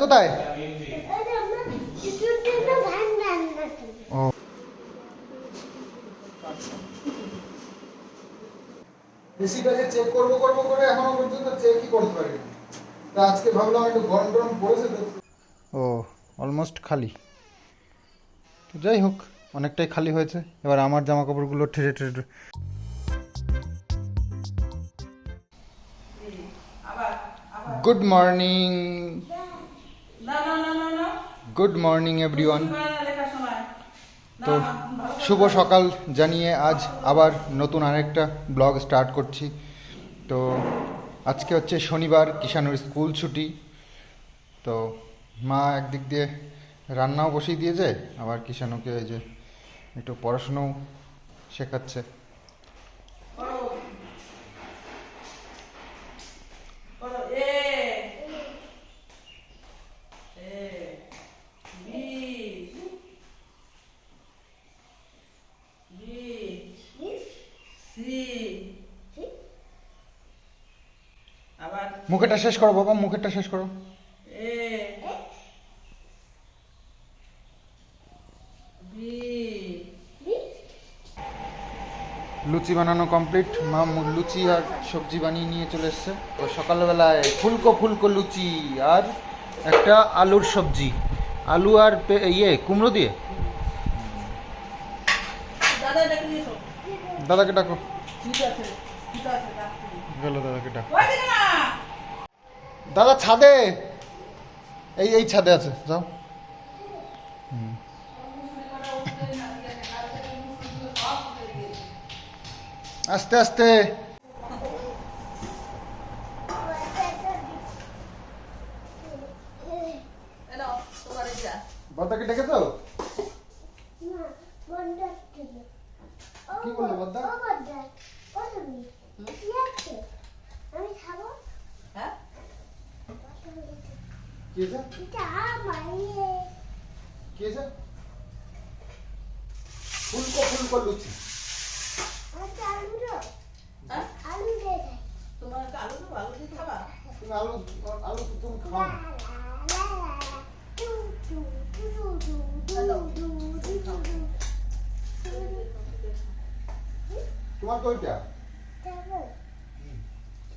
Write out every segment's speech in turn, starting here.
কোথায়? ও। এসিটাকে চেক করব করব করে এখনও পর্যন্ত চেকই করতে পারিনি। তা আজকে ভাবলাম একটু গরম টরম পড়েছে ও অলমোস্ট খালি। তো যাই হোক অনেকটাই খালি হয়েছে। এবার আমার জামা কাপড়গুলো ঠেটে ঠেটে good morning good morning everyone তো শুভ সকাল জানিয়ে আজ আবার নতুন আরেকটা ব্লগ স্টার্ট করছি। তো আজকে হচ্ছে শনিবার কিষানুর স্কুল ছুটি। তো মা একদিক দিয়ে রান্নাও বসিয়ে দিয়েছে, আবার কিষানুকে এই যে একটু পড়াশুনোও শেখাচ্ছে করো করো A A B B C মুখেটা শেষ করো বাবা মুখেরটা শেষ করো। লুচি বানানো কমপ্লিট মা লুচি আর সবজি বানিয়ে নিয়ে চলে এসছে। তো সকালবেলায় ফুলকো ফুলকো লুচি আর একটা আলুর সবজি। আলু আর ইয়ে কুমড়ো দিয়ে? দাদাকে ডাকো। গেল দাদাকে ডাকো। দাদা ছাদে। এই এই ছাদে আছে, যাও। আস্তে আস্তে। এনো তোমার এটা বদ্দাকে কি বলল বদ্দা আমি খাব? 뒤에서? 자, 많이 해. 뒤에서? 불꽃 불꽃 놓지. 안돼 안 줘. 어? 안돼. 그만할까? 알로도 알로도 타봐. 그럼 알로 알로 붙으면 그만. 그만 또 있다.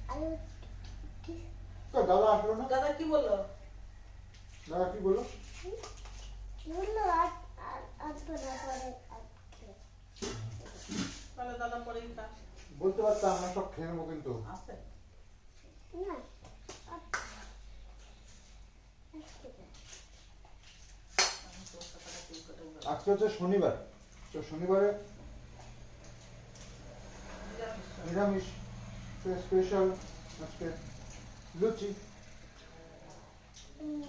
알로 দাদা আসলো না? দাদা কি বলল? দাদা কি বলল? বলল আর না পরে আজকে। তাহলে দাদা পরে বলতে পারতাম আমরা সব খেয়ে নেব কিন্তু। না। আজকে হচ্ছে শনিবার। তো শনিবারে নিরামিষ। স্পেশাল আজকে লুচি।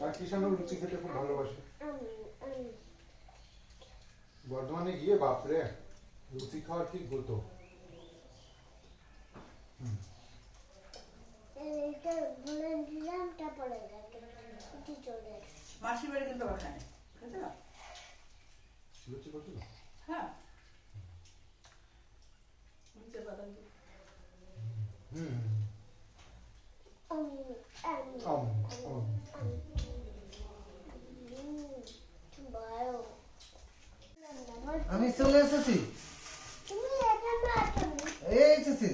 আর কিষানও লুচি খেতে খুব ভালোবাসে। বর্ধমানে গিয়ে বাপরে লুচি খাওয়ার কি গুতো মাসির বাড়ি কিন্তু হ্যাঁ। হুম। 엉, 엉. আমি চলে এসেছি। এই এসেছি।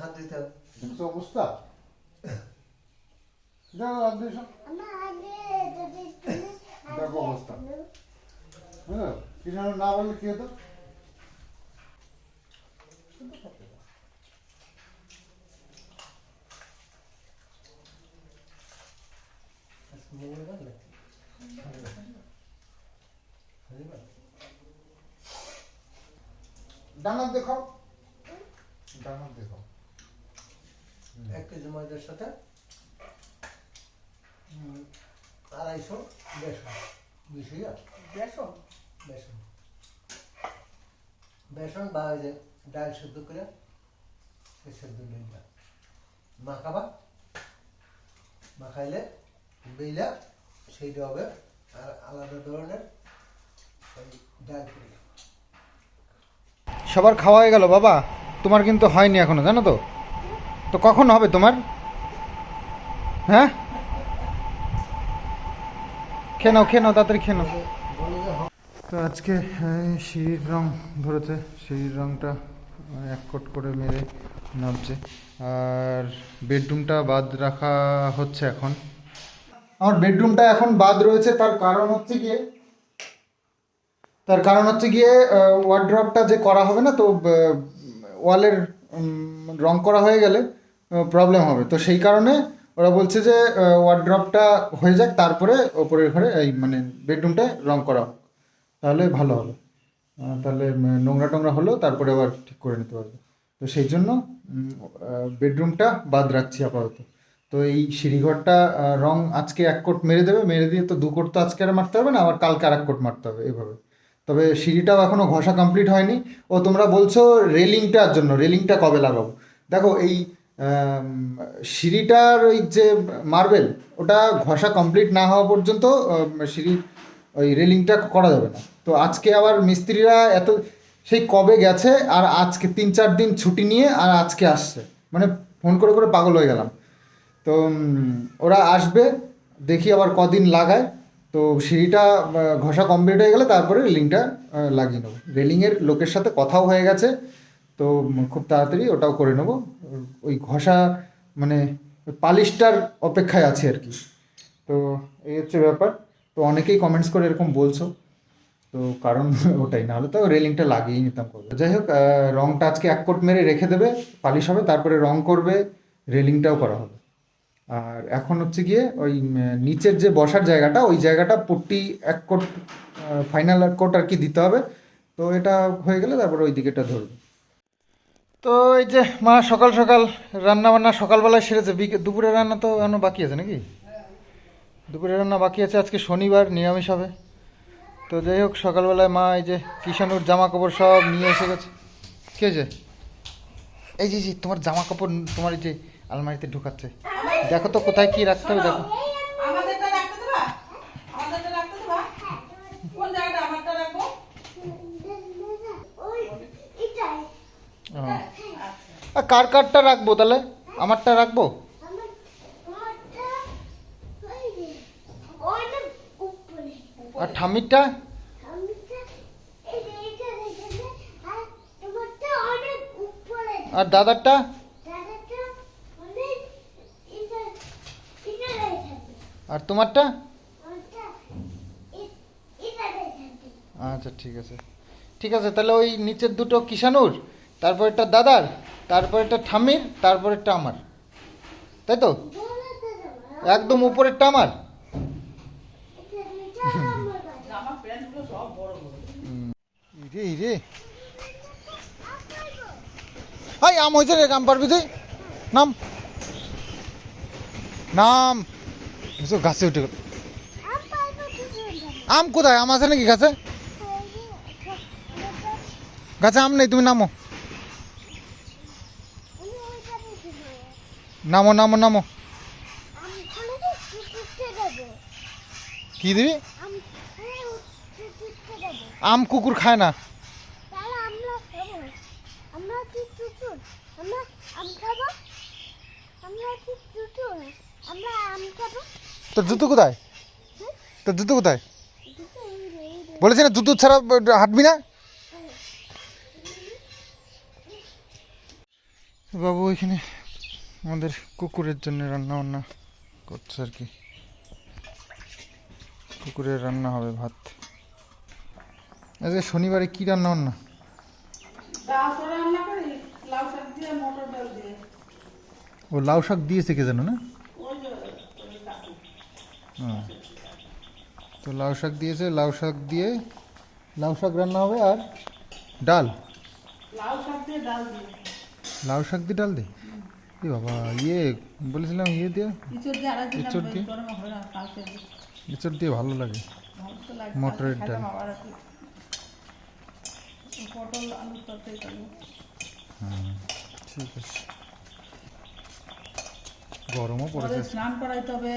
হাত দিতে অবস্থা? দেখো অবস্থা। হ্যাঁ কিছু না বললে কি হতো? কিন্তু খেতে পারে মোবাইল ভালো লাগে ডানার দেখো ডানার দেখো এক কেজি ময়দার সাথে আড়াইশো দেড়শো। বেশি দেড়শো? দেড়শো। বেসন বা ওই যে ডাল সেদ্ধ করে সে সেদ্ধ নিলাম মাখাবা। মাখাইলে বেইলা সেইটা হবে আর আলাদা ধরনের ওই ডাল সবার খাওয়া হয়ে গেল বাবা? তোমার কিন্তু হয়নি এখনও, জানো তো? তো কখন হবে তোমার? হ্যাঁ? খেয়ে নাও খেয়ে নাও, তাড়াতাড়ি খেয়ে নাও। তো আজকে এই সিঁড়ির রং ধরেছে। সিঁড়ির রংটা এক কোট করে মেরে নামছে। আর বেডরুমটা বাদ রাখা হচ্ছে এখন। আমার বেডরুমটা এখন বাদ রয়েছে, তার কারণ হচ্ছে গিয়ে, তার কারণ হচ্ছে গিয়ে ওয়ার্ড্রপটা যে করা হবে না, তো ওয়ালের রং করা হয়ে গেলে প্রবলেম হবে। তো সেই কারণে ওরা বলছে যে ওয়ার্ড্রপটা হয়ে যাক, তারপরে ওপরের ঘরে এই মানে বেডরুমটা রং করা তাহলে ভালো হবে। তাহলে নোংরা টোংরা হলেও তারপরে আবার ঠিক করে নিতে পারবে। তো সেই জন্য বেডরুমটা বাদ রাখছি আপাতত। তো এই সিঁড়িঘরটা রং আজকে এক কোট মেরে দেবে, মেরে দিয়ে তো দু কোট তো আজকে আর মারতে হবে না, আবার কালকে আর এক কোট মারতে হবে এভাবে। তবে সিঁড়িটাও এখনও ঘষা কমপ্লিট হয়নি। ও, তোমরা বলছো রেলিংটার জন্য, রেলিংটা কবে লাগাবো? দেখো, এই সিঁড়িটার ওই যে মার্বেল, ওটা ঘষা কমপ্লিট না হওয়া পর্যন্ত সিঁড়ির ওই রেলিংটা করা যাবে না। তো আজকে আবার মিস্ত্রিরা এত, সেই কবে গেছে আর আজকে তিন চার দিন ছুটি নিয়ে আর আজকে আসছে। মানে ফোন করে করে পাগল হয়ে গেলাম। তো ওরা আসবে, দেখি আবার কদিন লাগায়। তো সিঁড়িটা ঘষা কমপ্লিট হয়ে গেলে তারপরে রেলিংটা লাগিয়ে নেব। রেলিংয়ের লোকের সাথে কথাও হয়ে গেছে। তো খুব তাড়াতাড়ি ওটাও করে নেব। ওই ঘষা মানে পালিশটার অপেক্ষায় আছে আর কি। তো এই হচ্ছে ব্যাপার। তো অনেকেই কমেন্টস করে এরকম বলছো। তো কারণ ওটাই, নাহলে তো রেলিংটা লাগিয়েই নিতাম কবে। যাই হোক রংটা আজকে এক কোট মেরে রেখে দেবে, পালিশ হবে, তারপরে রং করবে রেলিংটাও করা হবে। আর এখন হচ্ছে গিয়ে ওই নিচের যে বসার জায়গাটা, ওই জায়গাটা পট্টি এক কোট ফাইনাল এক কোট আর কি দিতে হবে। তো এটা হয়ে গেলে তারপরে ওই দিকেটা ধরবে। তো এই যে মা সকাল সকাল রান্না বান্না সকালবেলায় সেরেছে দুপুরের রান্না তো এখনও বাকি আছে নাকি? দুপুরের রান্না বাকি আছে আজকে শনিবার নিরামিষ হবে। তো যাই হোক সকালবেলায় মা এই যে কিষানুর জামা কাপড় সব নিয়ে এসে গেছে। কে যে? এই যে যে তোমার জামা কাপড় তোমার এই যে আলমারিতে ঢুকাচ্ছে। দেখো তো কোথায় কি রাখতে হবে দেখো। কার কারটা রাখব তাহলে? আমারটা রাখব আমার আমারটা ওই যে ওইটা উপরে আর ঠাম্মিরটা? আর দাদারটা? আর তোমারটা? আচ্ছা ঠিক আছে। ঠিক আছে তাহলে ওই নিচের দুটো কিষানুর তারপরেরটা দাদার তারপরেরটা ঠাম্মির তারপরেরটা আমার। তাই তো? একদম উপরেরটা আমার এটা এটা আমার বাড়ি জামা প্যান্টগুলো সব বড় বড় ইরে ইরে হাই আম হয়েছে রে আম পারবি তুই? নাম। নাম। গাছে উঠে গেল। আম কোথায়? আম আছে নাকি গাছে? গাছে আম নেই তুমি নামো। নামো নামো নামো। কি দিবি আম খুলে চুচুতে দেবো আম কুকুর খায় না। তোর জুতো কোথায়? তোর জুতো কোথায়? বলেছি না জুতো ছাড়া হাঁটবি না? বাবু এখানে আমাদের কুকুরের জন্য রান্না বান্না করছে আর কি। কুকুরের রান্না হবে ভাত। আজকে শনিবারে কি রান্না বান্না? ও লাউ শাক দিয়েছে কে জানো না। হ্যাঁ। তো লাউ শাক দিয়েছে লাউ শাক দিয়ে লাউ শাক রান্না হবে আর ডাল? লাউ শাক দিয়ে ডাল দিয়ে। লাউ শাক দিয়ে ডাল দে এ বাবা ইয়ে বলেছিলাম ইয়ে দিয়ে? ইঁচড় দিয়ে এঁচড় দিয়ে? ভালো লাগে। মটরের ডাল। আবার একটু। ওই পটল আলুর তরকারি করব ঠিক আছে গরমও পড়েছে স্নান করাইতে হবে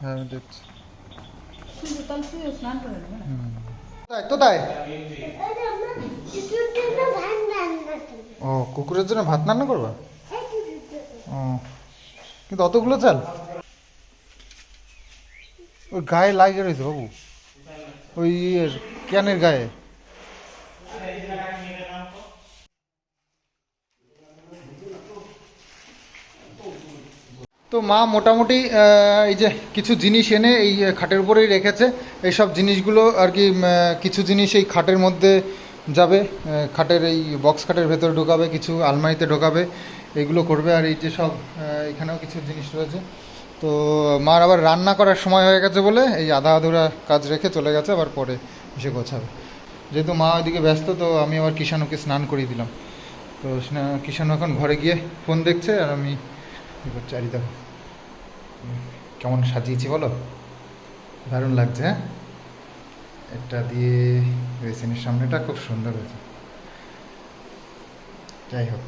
হ্যাঁ আমি দেখছি তো স্নান করে করি ও কুকুরের জন্য ভাত রান্না করবা? ও কিন্তু অতগুলো চাল ওই গায়ে লাগে রয়েছে বাবু। ওই ইয়ের ক্যানের গায়ে। তো মা মোটামুটি এই যে কিছু জিনিস এনে এই খাটের উপরেই রেখেছে। এই সব জিনিসগুলো আর কি কিছু জিনিস এই খাটের মধ্যে যাবে খাটের এই বক্স খাটের ভেতরে ঢোকাবে, কিছু আলমারিতে ঢোকাবে, এগুলো করবে। আর এই যে সব এখানেও কিছু জিনিস রয়েছে। তো মার আবার রান্না করার সময় হয়ে গেছে বলে এই আধা আধুরা কাজ রেখে চলে গেছে, আবার পরে এসে গোছাবে। যেহেতু মা ওইদিকে ব্যস্ত, তো আমি আবার কিষাণুকে স্নান করিয়ে দিলাম। তো কিষাণু এখন ঘরে গিয়ে ফোন দেখছে, আর আমি কী করছি দেখো। কেমন সাজিয়েছি বলো? দারুণ লাগছে হ্যাঁ? এটা দিয়ে বেসিনের সামনেটা খুব সুন্দর হয়েছে। যাই হোক।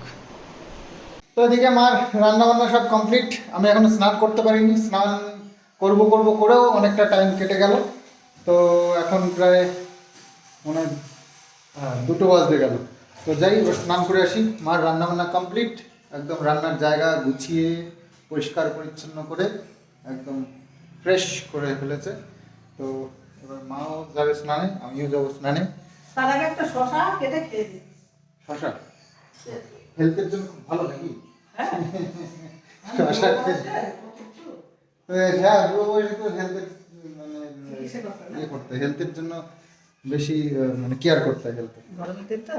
তো এদিকে আমার রান্না বান্না সব কমপ্লিট। আমি এখনও স্নান করতে পারিনি। স্নান করব করব করেও অনেকটা টাইম কেটে গেল। তো এখন প্রায় মনে হয় দুটো বাজতে গেল। তো যাই, এবার স্নান করে আসি। মার রান্নাবান্না কমপ্লিট। একদম রান্নার জায়গা গুছিয়ে পরিষ্কার পরিচ্ছন্ন করে একদম ফ্রেশ করে ফেলেছে। তো এবার মাও যাবে স্নানে আমিও যাব স্নানে। তার আগে একটা শশা কেটে খেয়ে দিই শশা? হেলথের জন্য খুব ভালো নাকি? হ্যাঁ। শশা হ্যাঁ বুড়ো বয়সে তো হেলথের মানে হয়? ইয়ে করতে হেলথের জন্য বেশি মানে কেয়ার করতে হয় হেলথের গরমের দিন তো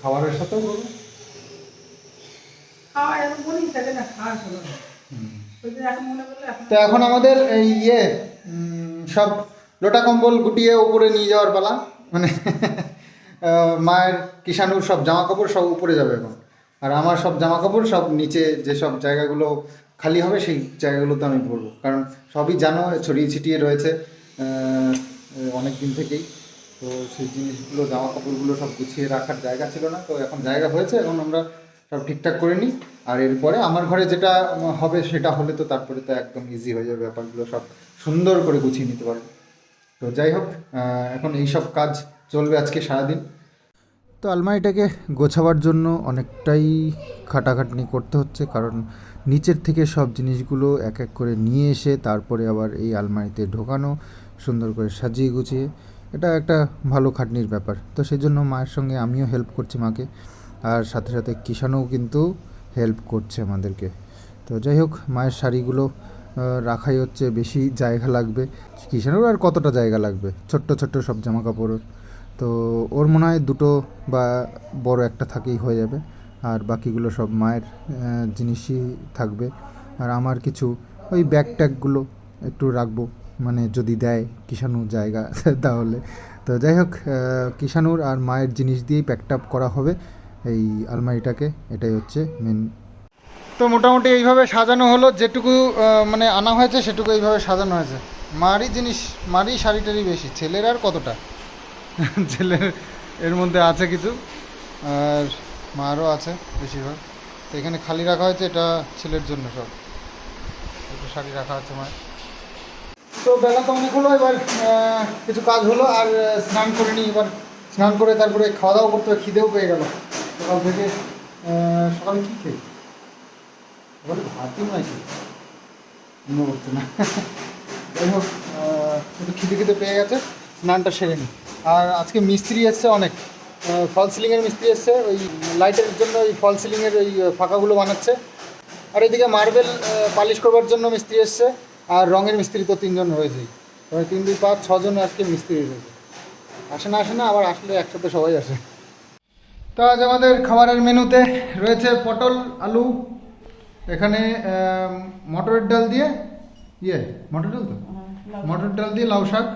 খাবারের সাথেও এখন তো এখন আমাদের এই ইয়ে সব লোটা কম্বল গুটিয়ে উপরে নিয়ে যাওয়ার পালা। মানে মায়ের কিষাণুর সব জামা কাপড় সব উপরে যাবে এখন। আর আমার সব জামা কাপড় সব নিচে যেসব জায়গাগুলো খালি হবে সেই জায়গাগুলোতে আমি পরবো। কারণ সবই জানো ছড়িয়ে ছিটিয়ে রয়েছে অনেক দিন থেকেই। তো সেই জিনিসগুলো, জামা কাপড়গুলো সব গুছিয়ে রাখার জায়গা ছিল না, তো এখন জায়গা হয়েছে, এখন আমরা সব ঠিকঠাক করে নিই। আর এরপরে আমার ঘরে যেটা হবে সেটা হলে তো তারপরে তো একদম ইজি হয়ে যাবে, ব্যাপারগুলো সব সুন্দর করে গুছিয়ে নিতে পারব। তো যাই হোক এখন এই সব কাজ চলবে আজকে সারাদিন। তো আলমারিটাকে গোছাবার জন্য অনেকটাই খাটাখাটনি করতে হচ্ছে, কারণ নিচের থেকে সব জিনিসগুলো এক এক করে নিয়ে এসে তারপরে আবার এই আলমারিতে ঢোকানো, সুন্দর করে সাজিয়ে গুছিয়ে। এটা একটা ভালো খাটনির ব্যাপার। তো সেই জন্য মায়ের সঙ্গে আমিও হেল্প করছি মাকে। আর সাথে সাথে কিষানও কিন্তু হেল্প করছে আমাদেরকে। তো যাই হোক, মায়ের শাড়িগুলো রাখাই হচ্ছে, বেশি জায়গা লাগবে। কিষানুর আর কতটা জায়গা লাগবে? ছোট্ট ছোট্ট সব জামা কাপড়ের তো ওর মনে হয় দুটো বা বড় একটা থাকেই হয়ে যাবে। আর বাকিগুলো সব মায়ের জিনিসই থাকবে। আর আমার কিছু ওই ব্যাগ ট্যাগগুলো একটু রাখব। মানে যদি দেয় কিষাণু জায়গা, তাহলে। তো যাই হোক কিষাণুর আর মায়ের জিনিস দিয়েই প্যাকড আপ করা হবে এই আলমারিটাকে। এটাই হচ্ছে মেন তো মোটামুটি এইভাবে সাজানো হলো, যেটুকু মানে আনা হয়েছে সেটুকু এইভাবে সাজানো হয়েছে। মারই জিনিস, মারই শাড়িটারই বেশি। ছেলের আর কতটা? ছেলের, এর মধ্যে আছে কিছু, আর মারও আছে বেশিরভাগ। তো এখানে খালি রাখা হয়েছে, এটা ছেলের জন্য সব। একটু শাড়ি রাখা আছে মায়ের। তো বেলা তো অনেক হলো, এবার কিছু কাজ হলো, আর স্নান করে নিই এবার স্নান করে তারপরে খাওয়া দাওয়া করতে খিদেও পেয়ে গেল। সকাল থেকে সকালে কী খেয়ে বলে ভাতই নয় কি মনে করছে না। যাই হোক একটু খিদে খিদে পেয়ে গেছে, স্নানটা সেরে নিই আর আজকে মিস্ত্রি এসছে অনেক। ফল সিলিংয়ের মিস্ত্রি এসছে, ওই লাইটের জন্য ওই ফল সিলিংয়ের ওই ফাঁকাগুলো বানাচ্ছে। আর এদিকে মার্বেল পালিশ করবার জন্য মিস্ত্রি এসছে। আর রঙের মিস্ত্রি তো তিনজন রয়েছেই। তবে তিন দুই পাঁচ ছজন আজকে মিস্ত্রি রয়েছে। আসে না আসে না আবার আসলে একসাথে সবাই আসে। তো আজ আমাদের খাবারের মেনুতে রয়েছে পটল আলু এখানে মটরের ডাল দিয়ে ইয়ে মটর ডাল তো? মটর ডাল দিয়ে লাউ শাক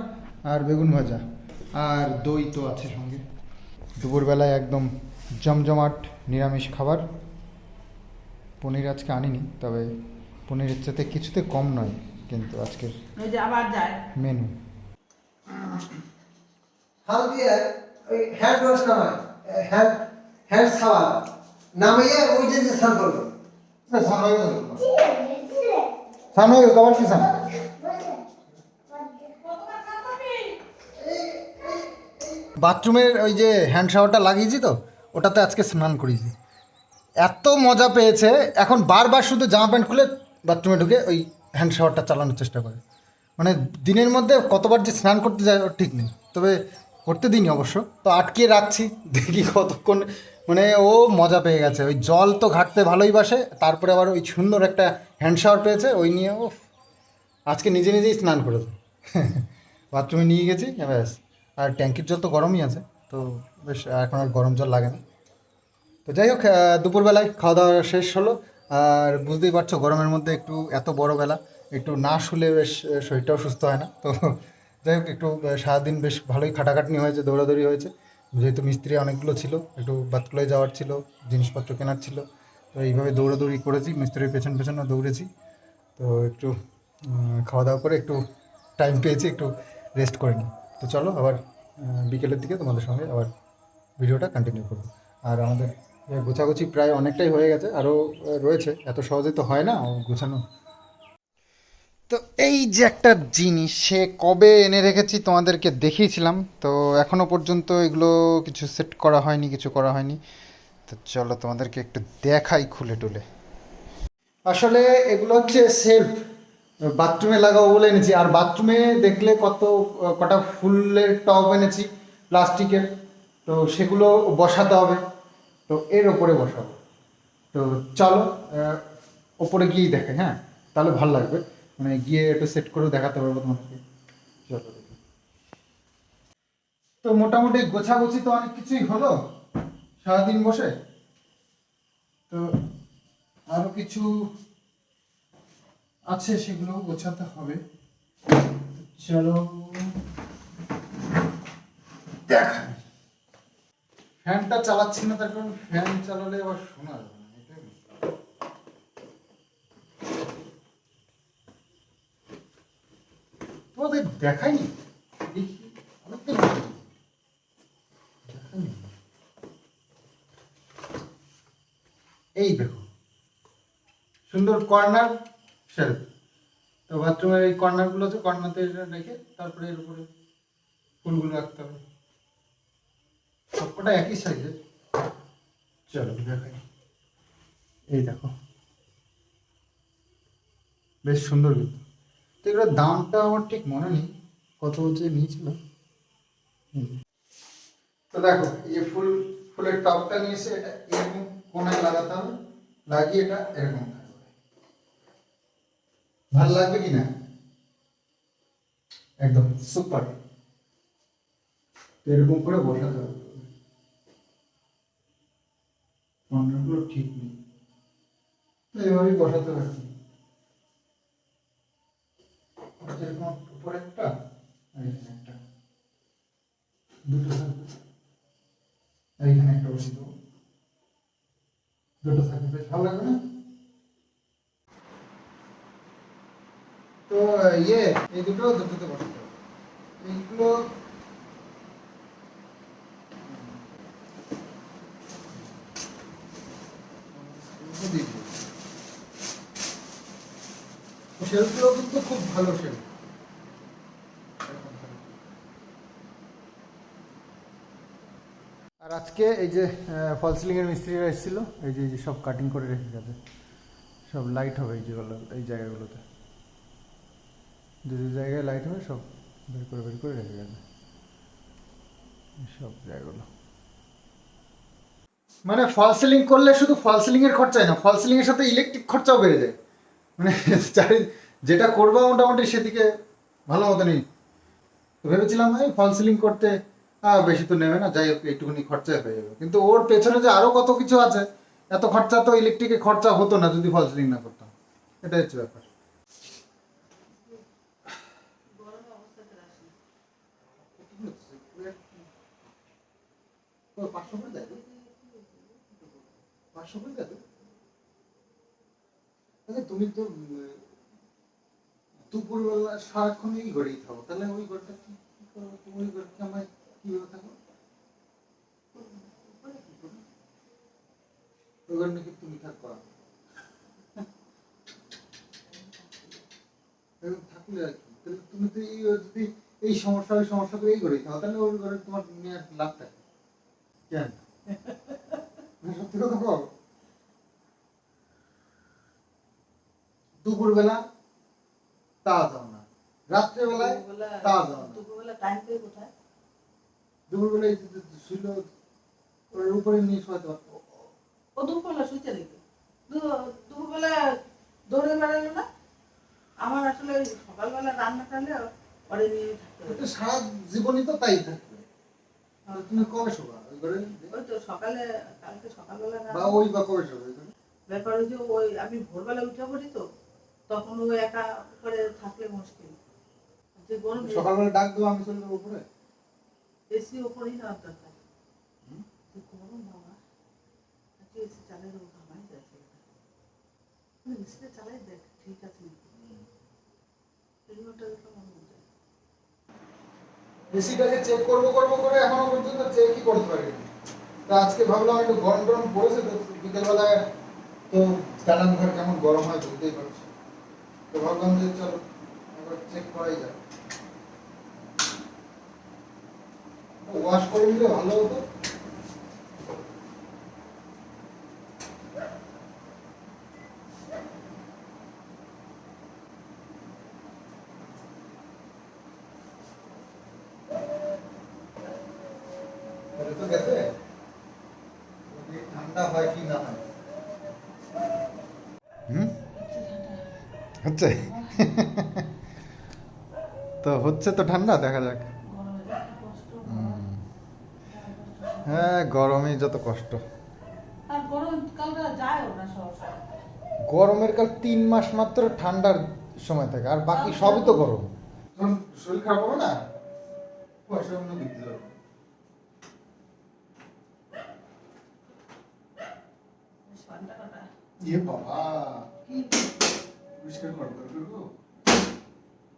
আর বেগুন ভাজা। আর দই তো আছে সঙ্গে। দুপুরবেলায় একদম জমজমাট নিরামিষ খাবার। পনির আজকে আনিনি তবে পনিরের চাইতে কিছুতে কম নয়। কিন্তু আজকের ওই যে আবার যায়। মেনু। হাল দিয়ে ওই হ্যান্ড ওয়াশ নামায় হ্যান্ড হ্যান্ড সাবান নামিয়ে ওই যে যে স্নান করবে। সামনে কবার কি সামনে বাথরুমের ওই যে হ্যান্ড শাওয়ারটা লাগিয়েছি তো ওটাতে আজকে স্নান করিয়েছি। এত মজা পেয়েছে এখন বারবার শুধু জামা প্যান্ট খুলে বাথরুমে ঢুকে ওই হ্যান্ড শাওয়ারটা চালানোর চেষ্টা করে। মানে দিনের মধ্যে কতবার যে স্নান করতে যায় ঠিক নেই। তবে করতে দিইনি অবশ্য। তো আটকে রাখছি, দেখি কতক্ষণ মানে ও মজা পেয়ে গেছে। ওই জল তো ঘাটতে ভালোই বাসে, তারপরে আবার ওই সুন্দর একটা হ্যান্ড শাওয়ার পেয়েছে, ওই নিয়ে ও আজকে নিজে নিজেই স্নান করেছে বাথরুমে নিয়ে গেছি, ব্যাস। আর ট্যাঙ্কির জল তো গরমই আছে, তো বেশ, এখন আর গরম জল লাগে না। তো যাই হোক দুপুরবেলায় খাওয়া দাওয়া শেষ হলো। আর বুঝতেই পারছ গরমের মধ্যে একটু এত বড় বেলা, একটু না শুলে বেশ শরীরটাও সুস্থ হয় না। তো যাই হোক, একটু সারাদিন বেশ ভালোই খাটাখাটনি হয়েছে, দৌড়াদৌড়ি হয়েছে। যেহেতু মিস্ত্রি অনেকগুলো ছিল, একটু বাতকুলায় যাওয়ার ছিল, জিনিসপত্র কেনার ছিল, তো এইভাবে দৌড়াদৌড়ি করেছি, মিস্ত্রির পেছন পেছনে দৌড়েছি। তো একটু খাওয়া দাওয়া করে একটু টাইম পেয়েছি, একটু রেস্ট করে নিই। তো চলো আবার বিকেলের দিকে তোমাদের সঙ্গে আবার ভিডিওটা কন্টিনিউ করব। আর আমাদের গোছাগুছি প্রায় অনেকটাই হয়ে গেছে, আরও রয়েছে। এত সহজে তো হয় না গোছানো। তো এই যে একটা জিনিস, সে কবে এনে রেখেছি তোমাদেরকে দেখিয়েছিলাম, তো এখনও পর্যন্ত এগুলো কিছু সেট করা হয়নি, কিছু করা হয়নি। তো চলো তোমাদেরকে একটু দেখাই খুলে টুলে। আসলে এগুলো হচ্ছে সেলফ বাথরুমে লাগাবো বলে এনেছি। আর বাথরুমে দেখলে কত, কটা ফুলের টব এনেছি, প্লাস্টিকের। তো সেগুলো বসাতে হবে। তো এর ওপরে বসাবো তো চলো ওপরে গিয়েই দেখে হ্যাঁ? তাহলে ভালো লাগবে। মানে গিয়ে একটু সেট করে দেখাতে পারব তোমাদেরকে। চলো। তো মোটামুটি গোছাগুছি তো অনেক কিছুই হলো সারাদিন বসে। তো আরও কিছু আছে সেগুলো গোছাতে হবে। চলো। দেখা। ফ্যানটা চালাচ্ছি না, তার কারণ ফ্যান চালালে আবার শোনা যাবে তোমাদের দেখাইনি দেখি অনেকদিন এই দেখো, সুন্দর কর্নার শেলফ তো বাথরুমের এই কর্নারগুলো আছে, কর্নারতে রেখে তারপরে এর উপরে ফুলগুলো রাখতে হবে। সবকটা একই সাইজের চলো, দেখাই। এই দেখো। বেশ সুন্দর কিন্তু। তো এগুলোর দামটা আমার ঠিক মনে নেই, কত যে নিয়েছিল। তো দেখো, এই যে ফুল, ফুলের টপটা নিয়েছে, এটা এরকম কোনায় লাগাতে হবে, লাগিয়ে এটা এরকম থাকবে। ভালো লাগবে কি না? একদম সুপার এরকম করে বসাতে হবে। কর্নারগুলো ঠিক নেই। তো বসাতে উপরে একটা? দুটো ভালো না? তো ইয়ে এই দুটো দুটোতে বসাতে হবে এইগুলো শেলফগুলো কিন্তু খুব ভালো শেলফ আর আজকে এই যে ফল সিলিং এর মিস্ত্রিরা এসেছিল এই যে এই যে সব কাটিং করে রেখে গেছে। সব লাইট হবে এই যেগুলো এই জায়গাগুলোতে। যে যে জায়গায় লাইট হবে সব বের করে বের করে রেখে গেছে। সব জায়গাগুলো। মানে ফল সিলিং করলে শুধু ফল সিলিংয়ের এর খরচাই না ফল সিলিংয়ের সাথে ইলেকট্রিক খরচাও বেড়ে যায়। মানে চারি যেটা করব মোটামুটি সেদিকে ভালো মতনই। তো ভেবেছিলাম, এই ফল সিলিং করতে বেশি তো নেবে না, যাই হোক, একটুখানি খরচা হয়ে যাবে। কিন্তু ওর পেছনে যে আরও কত কিছু আছে, এত খরচা তো ইলেকট্রিকে খরচা হতো না যদি ফল সিলিং না করতাম। এটাই হচ্ছে ব্যাপার? আচ্ছা তুমি তো দুপুরবেলা সারাক্ষণ এই ঘরেই থাকো। তাহলে ওই ঘরটা কি ওই আমার থাকো? তুমি থাকলে তাহলে তুমি তো এই যদি এই সমস্যা ওই সমস্যা করে এই ঘরে থাকো। তাহলে ওই ঘরে তোমার মেয়ের লাভ থাকে কেন? মানে সত্যি দুপুরবেলা তা দাও না রাত্রেবেলায় তা দাও না দুপুরবেলা টাইম পেয়ে কোথায়? দুপুরবেলায় শুইল ওর উপরে নিয়ে শোয়াতে পারতো ও দুপুরবেলা শুইছে নাকি? দু- দুপুরবেলা দৌড়ে বেড়ালো না? আমার আসলে সকালবেলা রান্না টানলে পরে নিয়ে থাকতে সারা জীবনই তো তাই থাকবে। তুমি কবে শোবা? ওই তো সকালে কালকে সকালবেলা বা ওই বা কবে শোবা? ব্যাপার ওই যে ওই আমি ভোরবেলা উঠে পড়ি তো তখন ও একা করে থাকলে মুশকিল। সকালবেলা ডাক দেবো আমি চলে যাব উপরে। এসি ওপরেই নেওয়ার দরকার গরম বাবা? আজকে এসি চালাই দেবো ঘামাই যাচ্ছে এসিটা চালাই দেখ ঠিক আছে রিমোটটা দেখলে মনে হচ্ছে এসিটাকে চেক করব করব করে এখনও পর্যন্ত চেকই করতে পারিনি। তা আজকে ভাবলাম একটু গরম পড়েছে তো বিকেলবেলায় তো জানান ঘর কেমন গরম হয় বুঝতেই পারছি তো ভাবলাম যে চলো, একবার চেক করাই যায় ওয়াশ করে নিলে ভালো হতো। ঠান্ডা হয় কি না হয় হুম হচ্ছে? তো হচ্ছে তো ঠান্ডা দেখা যাক। হ্যাঁ গরমে যত কষ্ট। গরমের কাল তিন মাস মাত্র ঠান্ডার সময় থাকে আর বাকি সবই তো গরম। শরীর খারাপ হবে না? ইয়ে বাবা। কি পরিষ্কার করা দরকার গো।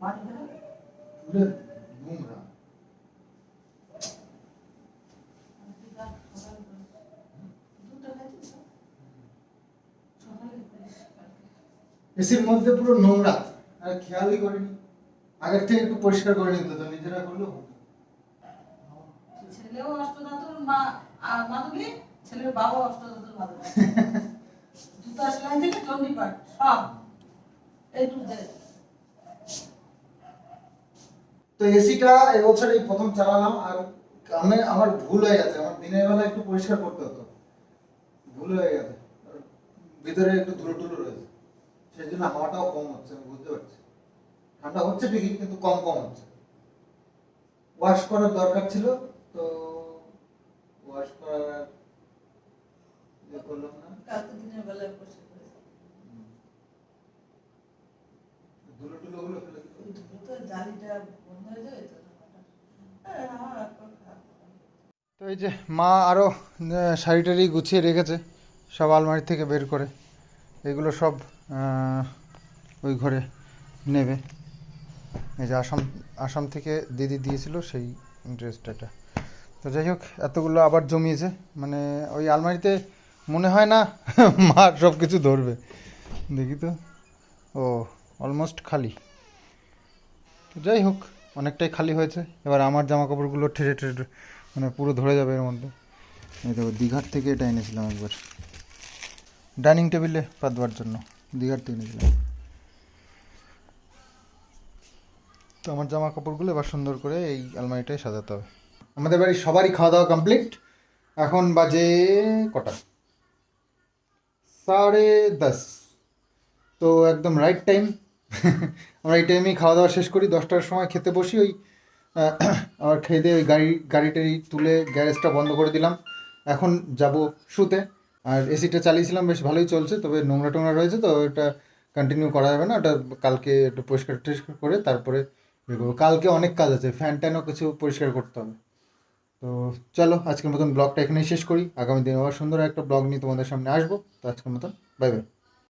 মাটি ফেলে পুরো নোংরা। এসির মধ্যে পুরো নোংরা আর খেয়ালই করেনি। আগের থেকে একটু পরিষ্কার করে নিতে তো নিজেরা করলেও ছেলেও অষ্টধাতুর মা মাধবী ছেলের বাবা অষ্টধাতুর মাধবী। জুতা সেলাই থেকে চণ্ডীপাঠ সব। তো এসিটা এবছর এই প্রথম চালালাম আর আমি আমার ভুল হয়ে গেছে, আমার দিনের বেলা একটু পরিষ্কার করতে হতো। ভুল হয়ে গেছে ভিতরে একটু ধুলো টুলো রয়েছে সেই জন্য হাওয়াটাও কম হচ্ছে, আমি বুঝতে পারছি। ঠান্ডা হচ্ছে ঠিকই, কিন্তু কম কম হচ্ছে। ওয়াশ করার দরকার ছিল, তো ওয়াশ করার ইয়ে করলাম না বসে করে ধুলো টুলো গুলো ফেলে দিতে হবে। হয়ে তো এই যে মা আরও শাড়ি টাড়ি গুছিয়ে রেখেছে, সব আলমারি থেকে বের করে, এগুলো সব ওই ঘরে নেবে। এই যে আসাম আসাম থেকে দিদি দিয়েছিল সেই ড্রেসটা তো যাই হোক, এতগুলো আবার জমিয়েছে মানে ওই আলমারিতে মনে হয় না মা সব কিছু ধরবে। দেখি তো, ও অলমোস্ট খালি। তো যাই হোক, অনেকটাই খালি হয়েছে। এবার আমার জামা কাপড়গুলো ঠেরে ঠেরে মানে পুরো ধরে যাবে এর মধ্যে। এই দেখো, দীঘার থেকে এটা এনেছিলাম একবার। ডাইনিং টেবিলে পা দেওয়ার জন্য, দীঘার থেকে এনেছিলাম। তো আমার জামা কাপড়গুলো এবার সুন্দর করে এই আলমারিটায় সাজাতে হবে। আমাদের বাড়ির সবারই খাওয়া দাওয়া কমপ্লিট এখন বাজে কটা? সাড়ে দশ। তো একদম রাইট টাইম আমরা এই টাইমেই খাওয়া দাওয়া শেষ করি, দশটার সময় খেতে বসি, ওই আবার খেয়ে দিয়ে ওই গাড়ি গাড়িটাড়ি তুলে গ্যারেজটা বন্ধ করে দিলাম। এখন যাব শুতে। আর এসিটা চালিয়েছিলাম, বেশ ভালোই চলছে, তবে নোংরা টোংরা রয়েছে তো, ওটা কন্টিনিউ করা যাবে না, ওটা কালকে একটু পরিষ্কার টরিষ্কার করে তারপরে কালকে অনেক কাজ আছে ফ্যান ট্যানও কিছু পরিষ্কার করতে হবে। তো চলো, আজকের মতন ব্লগটা এখানেই শেষ করি। আগামী দিন আবার সুন্দর একটা ব্লগ নিয়ে তোমাদের সামনে আসব। তো আজকের মতন বাই বাই